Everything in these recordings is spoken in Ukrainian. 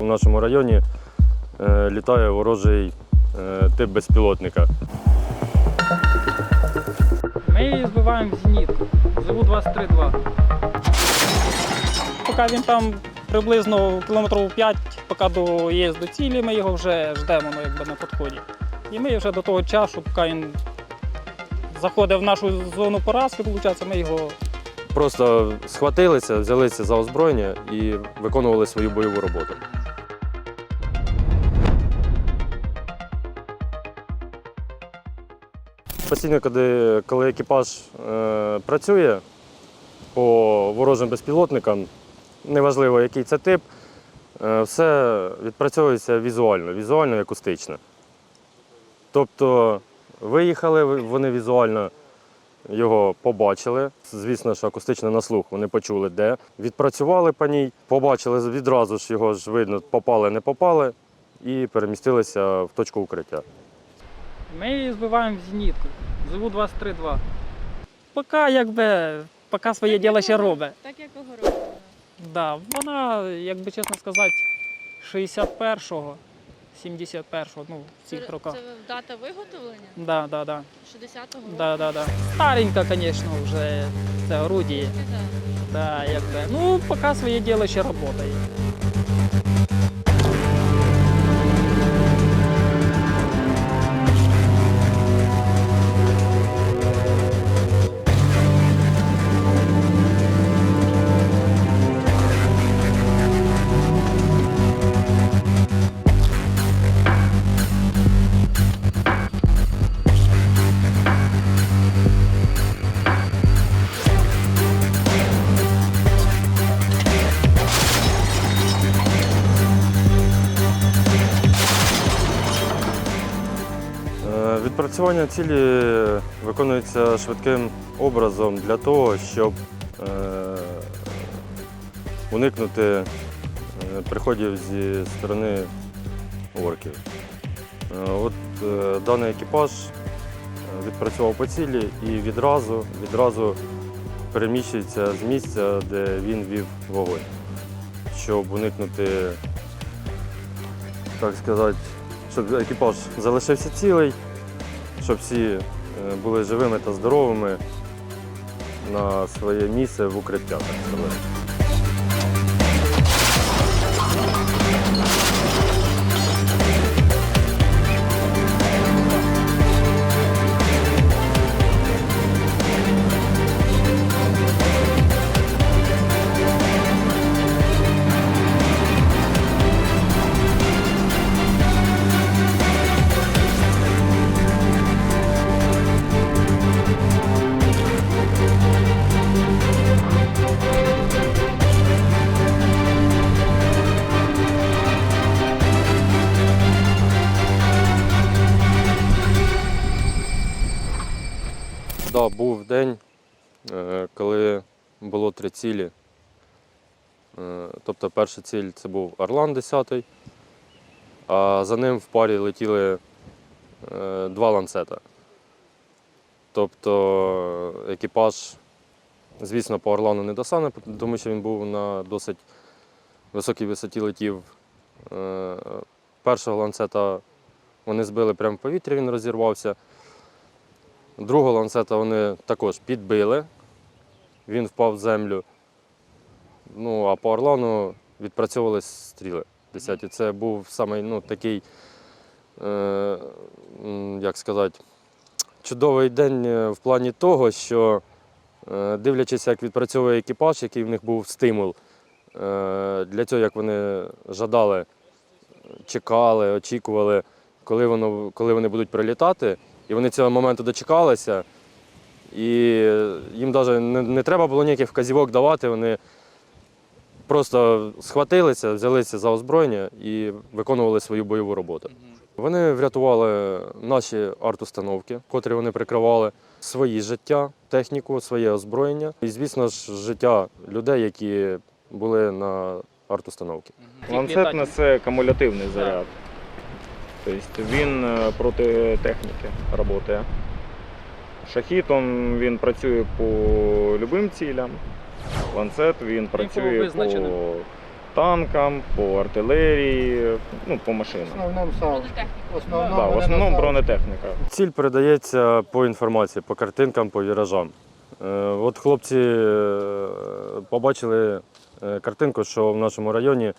У нашому районі е, літає ворожий е, тип безпілотника. Ми її збиваємо в зеніт. Зову 232. Поки він там приблизно кілометрів 5, поки доїзд до цілі, ми його вже ждемо ну, якби, на підході. І ми вже до того часу, поки він заходить в нашу зону поразки, виходить, ми його Просто схватилися, взялися за озброєння і виконували свою бойову роботу. Постійно, коли, коли екіпаж е, працює по ворожим безпілотникам, неважливо який це тип, е, все відпрацьовується візуально, візуально і акустично. Тобто виїхали вони візуально, його побачили. Звісно, що акустично на слух вони почули, де. Відпрацювали по ній, побачили відразу ж його ж видно, попали, не попали, і перемістилися в точку укриття. Ми її збиваємо в зенітку. Зову 232. Поки якби, поки своє діло ще робить. Так як огороджена. Да, вона, якби чесно сказати, 61-го, 71-го, ну, в Це, цих роках. це дата виготовлення? Да, да, да. 60-го року? Да, да, да. Старенька, звісно, вже це орудіє. Так. Да, якби. Ну, поки своє діло ще працює. Відпрацювання цілі виконується швидким образом для того, щоб е, уникнути е, приходів зі сторони орків. Е, От даний екіпаж відпрацював по цілі і відразу, відразу переміщується з місця, де він вів вогонь, щоб уникнути, так сказати, щоб екіпаж залишився цілий, щоб всі е, були живими та здоровими на своє місце в укриття, так сказати. Да, був день, е, коли було три цілі. Е, Тобто перша ціль це був Орлан 10, а за ним в парі летіли е, два ланцета. Тобто екіпаж, звісно, по Орлану не досане, тому що він був на досить високій висоті летів. Першого ланцета вони збили прямо в повітря, він розірвався. Другого ланцета вони також підбили, він впав в землю. Ну, а по Орлану відпрацьовувались стріли 10. Це був саме ну, такий, е, як сказати, чудовий день е, в плані того, що, е, дивлячись, як відпрацьовує екіпаж, який в них був стимул, е, для цього, як вони жадали, чекали, очікували, коли, воно, коли вони будуть прилітати. І вони цього моменту дочекалися. І їм навіть не, не треба було ніяких вказівок давати. Вони просто схватилися, взялися за озброєння і виконували свою бойову роботу. Вони врятували наші арт-установки, котрі вони прикривали, свої життя, техніку, своє озброєння. І, звісно ж, життя людей, які були на арт-установці. Ланцет несе кумулятивний заряд. Тобто він е, проти техніки працює. Шахітом він працює по любим цілям. Ланцет він працює по танкам, по артилерії, ну, по машинам. основному. Бронетехніка. В основному, Да, в основному бронетехніка. Ціль передається по інформації, по картинкам, по віражам. Е, От хлопці е, побачили картинку, що в нашому районі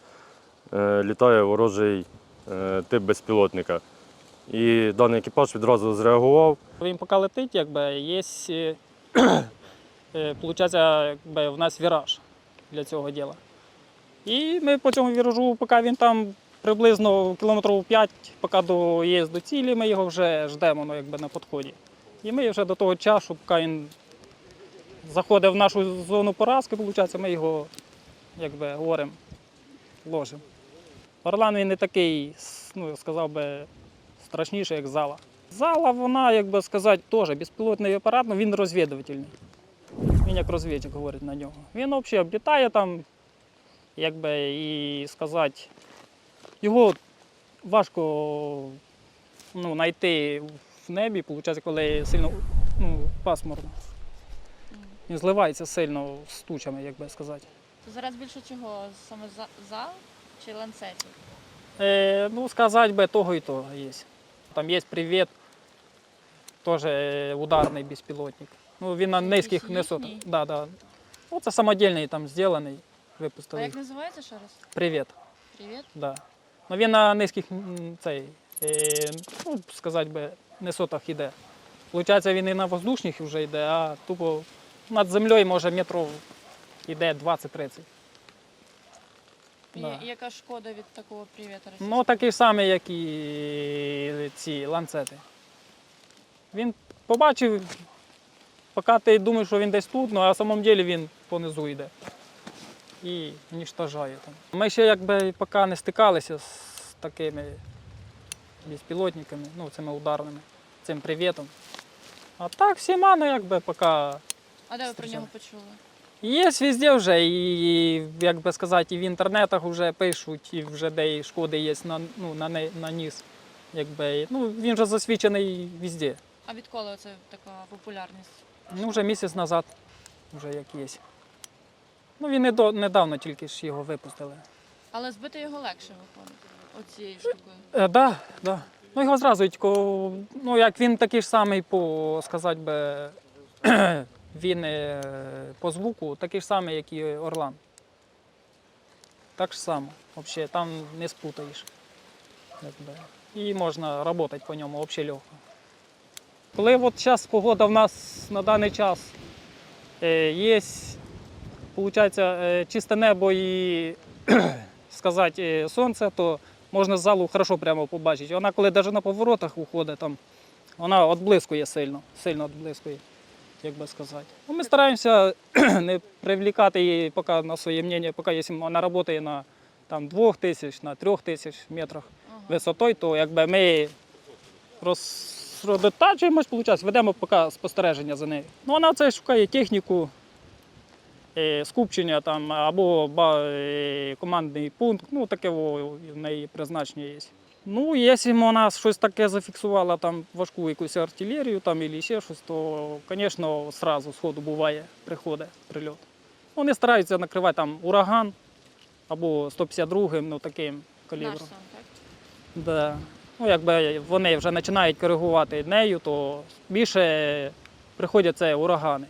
літає ворожий тип безпілотника. І даний екіпаж відразу зреагував. Він поки летить, якби є, е, е, якби в нас віраж для цього діла. І ми по цьому віражу, поки він там приблизно кілометрів 5, поки до до цілі, ми його вже ждемо ну, якби, на підході. І ми вже до того часу, поки він заходить в нашу зону поразки, виходить, ми його, якби говоримо, ложимо. Орлан він не такий, ну, сказав би, страшніший, як зала. Зала, вона, як би сказати, теж безпілотний апарат, але він розвідувальний. Він як розвідчик говорить на нього. Він взагалі облітає там, якби і сказати, його важко ну, знайти в небі, виходить, коли сильно ну, пасмурно. Він зливається сильно з тучами, як би сказати. Зараз більше чого? Саме зал чи ланцетів? Е, ну, сказати би, того і того є. Там є привіт, теж е, ударний безпілотник. Ну, він на низьких несотах. їхній? Да, да. Ну, це самодільний там зроблений, А випустили. як називається ще раз? Привіт. Привіт. Да. Ну, він на низьких м, цей, е, ну, сказати би, несотах йде. Получається, він і на воздушних вже йде, а тупо над землею може метрів йде 20-30. Да. І яка шкода від такого привіта? Ну, такий самий, як і ці ланцети. Він побачив, поки ти думаєш, що він десь тут, ну а на самом деле він понизу йде. І уніштожає там. Ми ще якби поки не стикалися з такими безпілотниками, ну, цими ударними, цим привітом. А так всіма, ну якби поки А де ви про нього почули? Є везде вже, і як би сказати, і в інтернетах вже пишуть, і вже де і шкоди є на, ну, на, не- на ніс. Якби, ну, він вже засвідчений везде. А відколи це така популярність? Ну, вже місяць назад, вже як є. Ну, він недо- недавно тільки ж його випустили. Але збити його легше виходить оцією штукою. Так, да, да. Ну, його зразу, тільки, ну, як він такий ж самий по, сказати би, він е, по звуку такий ж самий, як і Орлан. Так ж само. Взагалі, там не спутаєш. І можна працювати по ньому взагалі легко. Коли от зараз погода в нас на даний час е, є, виходить, е, чисте небо і сказати, сонце, то можна з залу хорошо прямо побачити. Вона, коли навіть на поворотах уходить, там, вона відблискує сильно, сильно відблискує, як би сказати. Ну, ми стараємося не привлікати її поки на своє мнення, поки якщо вона працює на там, 2 тисяч, на 3 тисяч метрах Ага. висотою, то якби ми розсредотачуємось, виходить, ведемо поки спостереження за нею. Ну, вона це шукає техніку, е, скупчення там, або ба- е, командний пункт, ну таке в неї призначення є. Ну, якщо вона щось таке зафіксувала, там важку якусь артилерію там, або ще щось, то, звісно, одразу сходу буває, приходить прильот. Вони стараються накривати там ураган або 152-м, ну таким Наш калібром. сам, так? Да. Ну, якби вони вже починають коригувати нею, то більше приходять це урагани.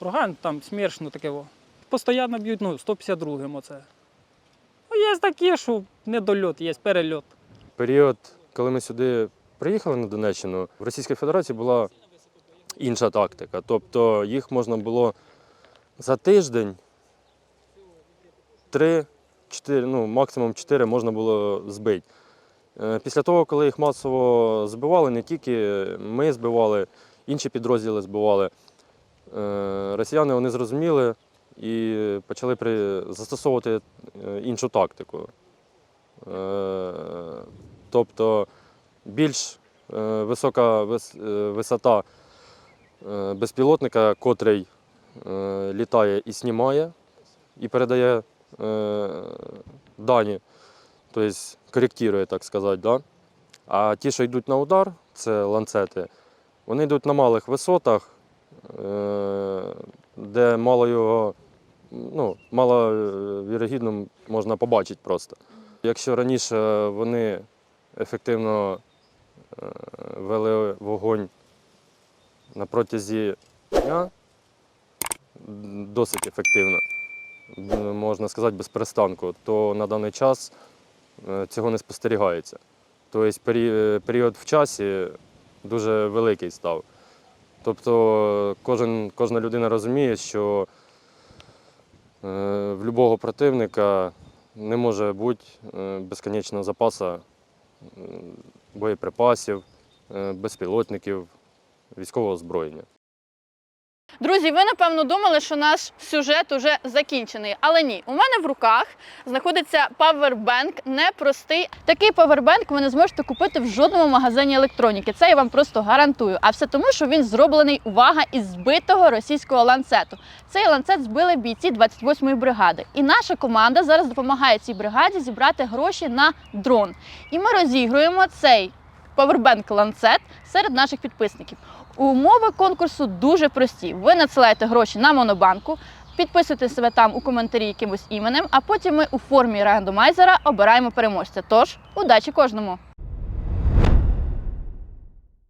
Ураган там смерчно таке. Во. Постоянно б'ють ну, 152-м оце. Ну, є такі, що недольот, є перельот. Період, коли ми сюди приїхали на Донеччину, в Російській Федерації була інша тактика. Тобто їх можна було за тиждень три, чотири, ну максимум чотири можна було збити. Е, Після того, коли їх масово збивали, не тільки ми збивали, інші підрозділи збивали. е, Росіяни вони зрозуміли і почали застосовувати е, іншу тактику. Е, Тобто більш е, висока е, висота безпілотника, котрий літає і знімає, і передає дані, тобто коректує, так сказати. Да? А ті, що йдуть на удар, це ланцети, вони йдуть на малих висотах, де мало його ну, маловірогідно можна побачити просто. Якщо раніше вони ефективно е, вели вогонь на протязі дня, досить ефективно, можна сказати, без перестанку, то на даний час е, цього не спостерігається. Тобто період в часі дуже великий став. Тобто кожен, кожна людина розуміє, що е, в будь-якого противника не може бути е, безконечного запасу е, боєприпасів, е, безпілотників, військового озброєння. Друзі, ви напевно думали, що наш сюжет уже закінчений, але ні. У мене в руках знаходиться павербенк непростий. Такий павербенк ви не зможете купити в жодному магазині електроніки. Це я вам просто гарантую. А все тому, що він зроблений увага із збитого російського ланцету. Цей ланцет збили бійці 28-ї бригади. І наша команда зараз допомагає цій бригаді зібрати гроші на дрон. І ми розігруємо цей павербенк ланцет серед наших підписників. Умови конкурсу дуже прості. Ви надсилаєте гроші на монобанку, підписуєте себе там у коментарі якимось іменем, а потім ми у формі рандомайзера обираємо переможця. Тож, удачі кожному!